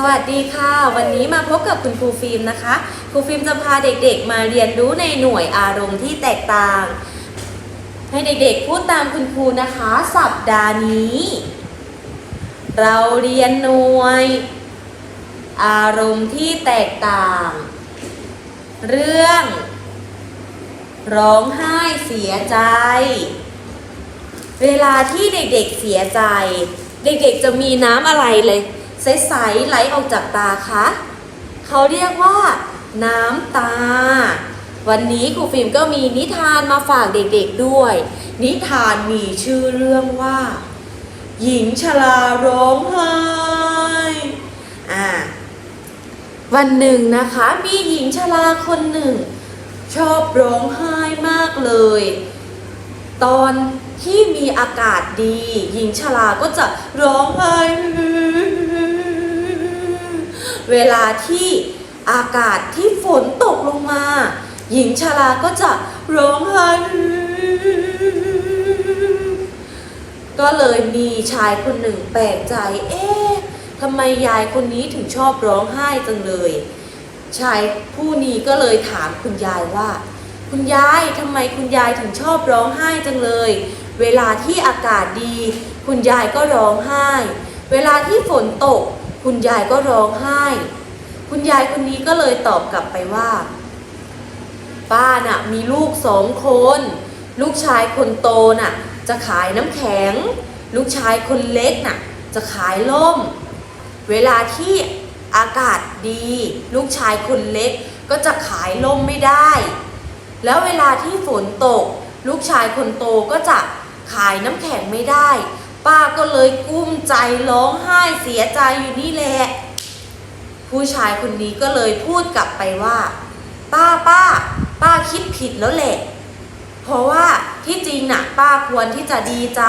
สวัสดีค่ะ วันนี้มาพบกับคุณครูฟิล์มนะคะครูฟิล์มจะพาเด็กๆ มาเรียนรู้ในหน่วยอารมณ์ที่แตกต่าง ให้เด็กๆพูดตามคุณครูนะคะ สัปดาห์นี้ เราเรียนหน่วย อารมณ์ที่แตกต่าง เรื่อง ร้องไห้เสียใจ เวลาที่เด็กๆเสียใจ เด็กๆจะมีน้ำอะไรเลย ใสๆไหลออกจากตาคะเขาเรียกว่า น้ำตา วันนี้ครูฟิล์มก็มีนิทานมาฝากเด็กๆด้วย นิทานมีชื่อเรื่องว่า หญิงชราร้องไห้อ่าวันหนึ่งนะคะมีหญิงชราคนหนึ่ง ชอบร้องไห้มากเลย ตอนที่มีอากาศดี หญิงชราก็จะร้องไห้ เวลาที่อากาศที่ฝนตกลงมา หญิงชราก็จะร้องไห้ก็เลยมีชายคนหนึ่งแปลกใจ เอ๊ะทำไมยายคนนี้ถึงชอบร้องไห้จังเลย ชายผู้นี้ก็เลยถามคุณยายว่า คุณยายทำไมคุณยายถึงชอบร้องไห้จังเลย เวลาที่อากาศดี คุณยายก็ร้องไห้ เวลาที่ฝนตก คุณยายก็ร้องไห้ คุณยายคนนี้ก็เลยตอบกลับไปว่า ป้าน่ะมีลูกสองคน ลูกชายคนโตน่ะ จะขายน้ำแข็ง ลูกชายคนเล็กน่ะ จะขายล่ม เวลาที่อากาศดี ลูกชายคนเล็กก็จะขายล่มไม่ได้ แล้วเวลาที่ฝนตก ลูกชายคนโตก็จะ ขายน้ำแข็งไม่ได้ ป้าก็เลยกุ้มใจร้องไห้เสียใจอยู่นี่แหละ ผู้ชายคนนี้ก็เลยพูดกลับไปว่า ป้าป้า ป้าคิดผิดแล้วแหละ เพราะว่าที่จริงน่ะ ป้าควรที่จะดีใจ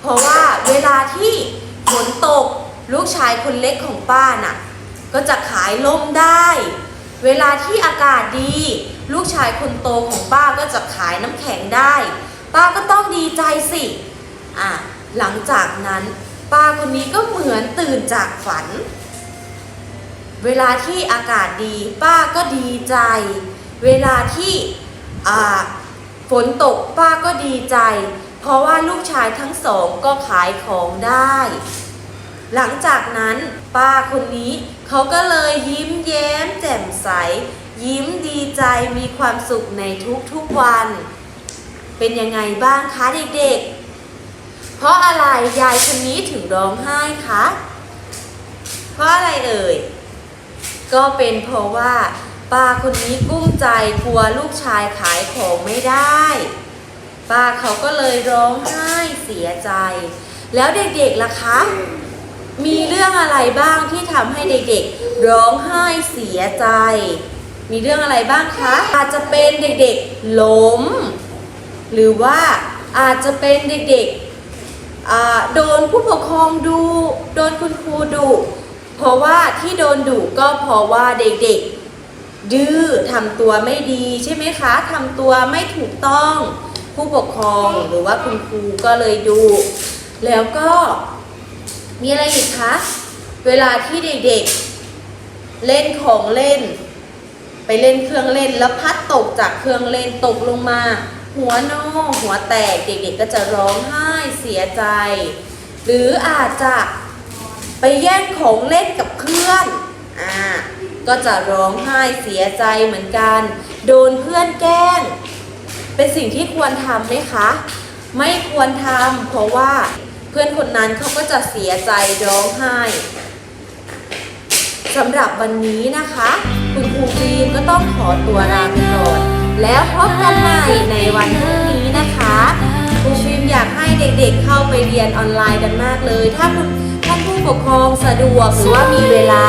เพราะว่าเวลาที่ฝนตกลูกชายคนเล็กของป้าน่ะ ก็จะขายล่มได้ เวลาที่อากาศดี ลูกชายคนโตของป้าก็จะขายน้ำแข็งได้ ป้าก็ต้องดีใจสิอะหลังจากนั้นป้าคนนี้ก็เหมือนตื่นจากฝัน เวลาที่อากาศดี ป้าก็ดีใจ เวลาที่ฝนตกป้าก็ดีใจ เพราะว่าลูกชายทั้งสองก็ขายของได้ หลังจากนั้นป้าคนนี้เขาก็เลยยิ้มแย้มแจ่มใส ยิ้มดีใจมีความสุขในทุกๆวัน เป็นยังไงบ้างคะเด็กๆ เพราะอะไรยายคนนี้ถึงร้องไห้คะ เพราะอะไรเอ่ย ก็เป็นเพราะว่าป้าคนนี้กุ้มใจกลัวลูกชายขายของไม่ได้ ป้าเขาก็เลยร้องไห้เสียใจ แล้วเด็กๆล่ะคะ มีเรื่องอะไรบ้างที่ทำให้เด็กๆ ร้องไห้เสียใจ มีเรื่องอะไรบ้างคะ อาจจะเป็นเด็กๆล้ม หรือว่าอาจจะเป็นเด็กๆโดนผู้ปกครองดู โดนคุณครูดุเพราะว่าที่โดนดุก็เพราะว่าเด็กๆ ดื้อทำตัวไม่ดีใช่ไหมคะทำตัวไม่ถูกต้อง ผู้ปกครองหรือว่าคุณครูก็เลยดุแล้วก็มีอะไรอีกคะ เวลาที่เด็กๆ เล่นของเล่น ไปเล่นเครื่องเล่นแล้วพัดตกจากเครื่องเล่นตกลงมา หัวนอหัวแตกเด็กๆก็จะร้องไห้เสียใจ หรืออาจจะไปแย่งของเล่นกับเพื่อนอ่าก็จะร้องไห้เสียใจเหมือนกัน โดนเพื่อนแกล้ง เป็นสิ่งที่ควรทำไหมคะ ไม่ควรทำเพราะว่าเพื่อนคนนั้นเขาก็จะเสียใจร้องไห้สำหรับวันนี้นะคะ คุณครูฟิล์มก็ต้องขอตัวลาไปก่อน แล้วพบกันใหม่ในวันพรุ่งนี้นะคะครูฟิล์มอยากให้เด็กๆเข้าไปเรียนออนไลน์กันมากเลย ถ้าคุณท่านผู้ปกครองสะดวกหรือว่ามีเวลา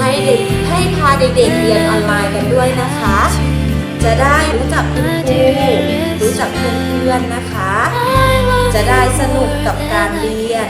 ให้เด็กให้พาเด็กๆเรียนออนไลน์กันด้วยนะคะ จะได้รู้จักคุณครูรู้จักเพื่อนๆนะคะ จะได้สนุกกับการเรียน